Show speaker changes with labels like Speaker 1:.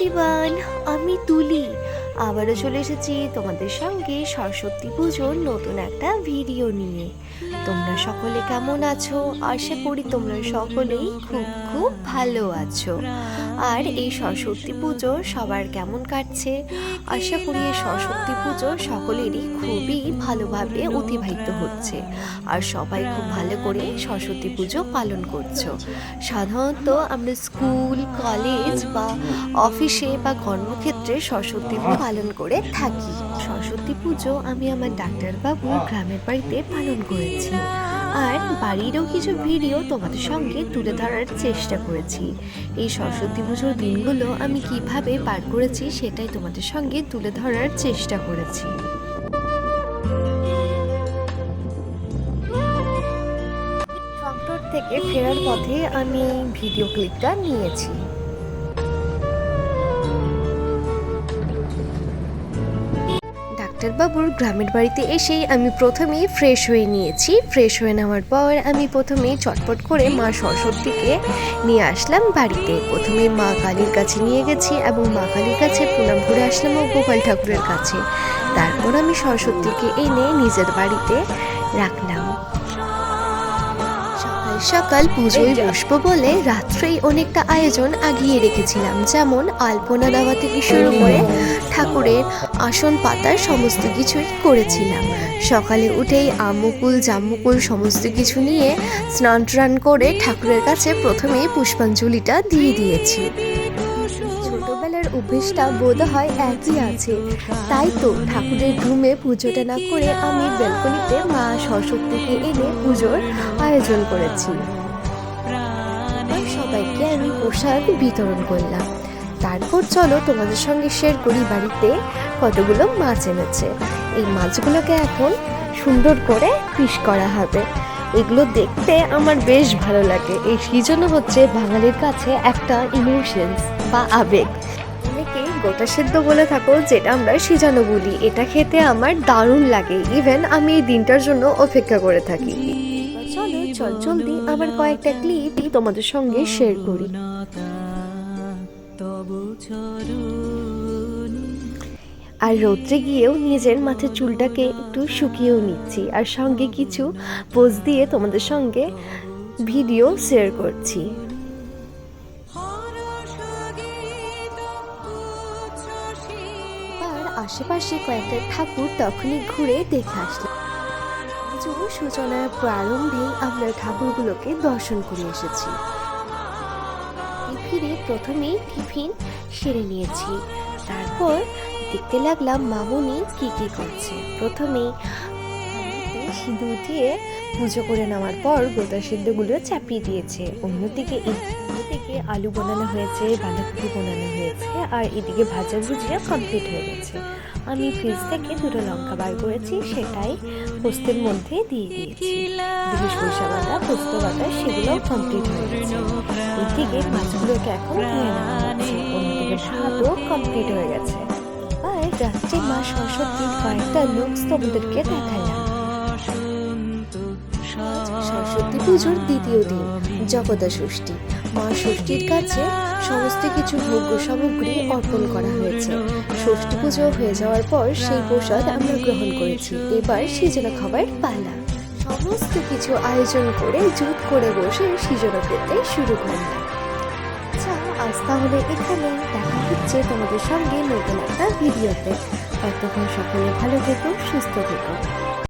Speaker 1: Everyone আমি তুলি। আবারও চলে এসেছি তোমাদের সঙ্গে সরস্বতী পুজোর নতুন একটা ভিডিও নিয়ে। তোমরা সকলে কেমন আছো? আশা করি তোমরা সকলেই খুব খুব ভালো আছো। আর এই সরস্বতী পুজো সবার কেমন কাটছে? আশা করি এই সরস্বতী পুজো সকলেরই খুবই ভালোভাবে অতিবাহিত হচ্ছে। আর সবাই খুব ভালো করে সরস্বতী পুজো পালন করছ। সাধারণত আমরা স্কুল, কলেজ বা অফিসে বা কর্মক্ষেত্রে সরস্বতী পুজো পালন করে থাকি। সরস্বতী পুজো আমি আমার ডাক্তারবাবু গ্রামের বাড়িতে পালন করেছি। আর বাড়িরও কিছু ভিডিও তোমাদের সঙ্গে তুলে ধরার চেষ্টা করেছি। এই সরস্বতী পুজোর দিনগুলো আমি কীভাবে পার করেছি সেটাই তোমাদের সঙ্গে তুলে ধরার চেষ্টা করেছি। থেকে ফেরার পথে আমি ভিডিও ক্লিপটা নিয়েছি। ডাক্তারবাবুর গ্রামের বাড়িতে এসেই আমি প্রথমেই ফ্রেশ হয়ে নিয়েছি। ফ্রেশ হয়ে নেওয়ার পর আমি প্রথমেই চটপট করে মা সরস্বতীকে নিয়ে আসলাম বাড়িতে। প্রথমে মা কালীর কাছে নিয়ে গেছি এবং মা কালীর কাছে প্রণাম করে আসলাম ও গোপাল ঠাকুরের কাছে। তারপর আমি সরস্বতীকে এনে নিজের বাড়িতে রাখলাম। সকাল সকাল পুজোয় বসবো বলে রাত্রেই অনেকটা আয়োজন আগিয়ে রেখেছিলাম। যেমন আলপনা দেওয়া থেকে শুরু করে ঠাকুরের আসন পাতার সমস্ত কিছুই করেছিলাম। সকালে উঠেই আমুকুল জামুকুল সমস্ত কিছু নিয়ে স্নান টান করে ঠাকুরের কাছে প্রথমেই পুষ্পাঞ্জলিটা দিয়ে দিয়েছি। ছোটবেলার অভ্যেসটা বোধ হয় একই আছে। তাই তো ঠাকুরের রুমে পুজোটা না করে আমি ব্যালকনিতে মা সরস্বতীকে এনে পুজোর আয়োজন করেছি। সবাইকে আমি পোশাক বিতরণ করলাম। তারপর চলো তোমাদের সঙ্গে শেয়ার করি বাড়িতে কতগুলো মাছ এনেছে। এই মাছগুলোকে এখন সুন্দর করে পিস করা হবে। এগুলো দেখতে আমার বেশ ভালো লাগে। এই সেই জন্য হচ্ছে বাঙালির কাছে একটা ইমোশনস বা আবেগ। অনেকে গোটা সেদ্ধ বলে থাকো যেটা আমরা সিজানো বলি? এটা খেতে আমার দারুণ লাগে। ইভেন আমি এই দিনটার জন্য অপেক্ষা করে থাকি। চলো, চল জলদি আবার কয়েকটা ক্লিপ তোমাদের সঙ্গে শেয়ার করি। আর রৌদ্রে গিয়েও নিজের মাথার চুলটাকে একটু শুকিয়েও নিচ্ছি। আর সঙ্গে কিছু পোজ দিয়ে তোমাদের সঙ্গে ভিডিও শেয়ার করছি। আর আশেপাশে কয়েকটা ঠাকুর তখনই ঘুরে দেখে আসলাম। সূচনার প্রারম্ভেই আমরা ঠাকুরগুলোকে দর্শন করে এসেছি। টিফিনে প্রথমেই টিফিন সেরে নিয়েছি। তারপর দেখতে লাগলাম মামুনি কি কি করছে। প্রথমেই সিঁদুর দিয়ে পুজো করে নেওয়ার পর গোটা সিদ্ধগুলো চাপিয়ে দিয়েছে। অন্যদিকে অন্যদিকে আলু বানানো হয়েছে, বাঁধাকপি বানানো হয়েছে, আর এদিকে ভাজা ভুজিয়া কমপ্লিট হয়ে গেছে। আমি ফ্রিজ থেকে দুটো লঙ্কা বার করেছি, সেটাই পোস্তের মধ্যে দিয়ে দিয়েছি। এদিকে সরষা বাটা, পোস্ত বাটা সেগুলো কমপ্লিট হয়ে গেছে। এদিকে মাছগুলোকে এখন অন্যদিকে ভাতও কমপ্লিট হয়ে গেছে। আর রাত্রে মা সরস্বতীর কয়েকটা লুকস তোমাদেরকে দেখালাম। সরস্বতী পুজোর দ্বিতীয় দিন, জগদা ষষ্ঠী। মা ষষ্ঠীর কাছে সমস্ত কিছু ভোগ্য সামগ্রী অর্পণ করা হয়েছে। ষষ্ঠী পুজো হয়ে যাওয়ার পর সেই প্রসাদ আমরা গ্রহণ করেছি। এবার সিজনা খাবার পালা। সমস্ত কিছু আয়োজন করে জুত করে বসে সিজনা খেতে শুরু করলাম। আচ্ছা আজ তাহলে এখানে দেখা হচ্ছে তোমাদের সঙ্গে নতুন একটা ভিডিওতে। ততক্ষণ সকলে ভালো থেকো, সুস্থ থেকো।